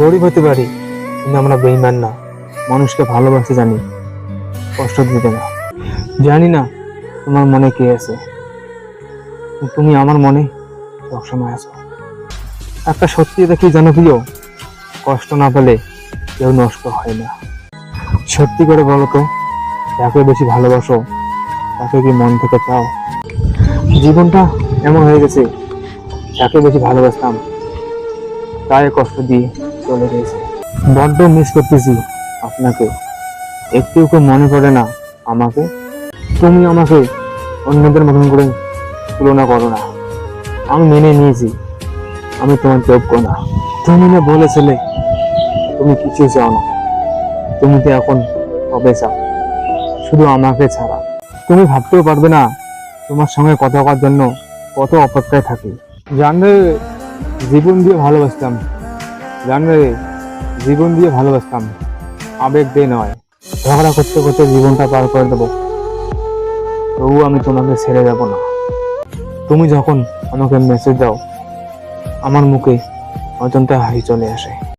গরিব হতে পারি, কিন্তু আমরা বেইমান না। মানুষকে ভালোবাসতে জানি, কষ্ট দিতে না। জানি না তোমার মনে কে আছে। তুমি আমার মনে সবসময় আছো। একটা সত্যি এটা কি জানো প্রিয়? কষ্ট না পেলে কেউ নষ্ট হয় না। সত্যি করে বলো তো, যাকে বেশি ভালোবাসো, তাকে কি মন থেকে চাও? জীবনটা এমন হয়ে গেছে, যাকে বেশি ভালোবাসতাম তাই কষ্ট দিয়ে চলে গেছে। বড্ড মিস করতেছি আপনাকে। একটু একটু মনে পড়ে না আমাকে। তুমি আমাকে অন্যদের মতন করে তুলনা করো না। আমি মেনে নিয়েছি। আমি তোমার যোগ্য না। তুমি না বলেছিলে তুমি কিছু চাও না। তুমি তো এখন কবে চাও। শুধু আমাকে ছাড়া। তুমি ভাবতেও পারবে না তোমার সঙ্গে কথা বলার জন্য কত অপেক্ষায় থাকি। জানবে জীবন দিয়ে ভালোবাসতাম। জানবে জীবন দিয়ে ভালোবাসতাম। আবেগ দিয়ে নয়। ঝগড়া করতে করতে জীবনটা পার করে দেবো। তবু আমি তোমাকে ছেড়ে যাব না। তুমি যখন আমাকে মেসেজ দাও, আমার মুখে অজন্তা হাসি চলে আসে।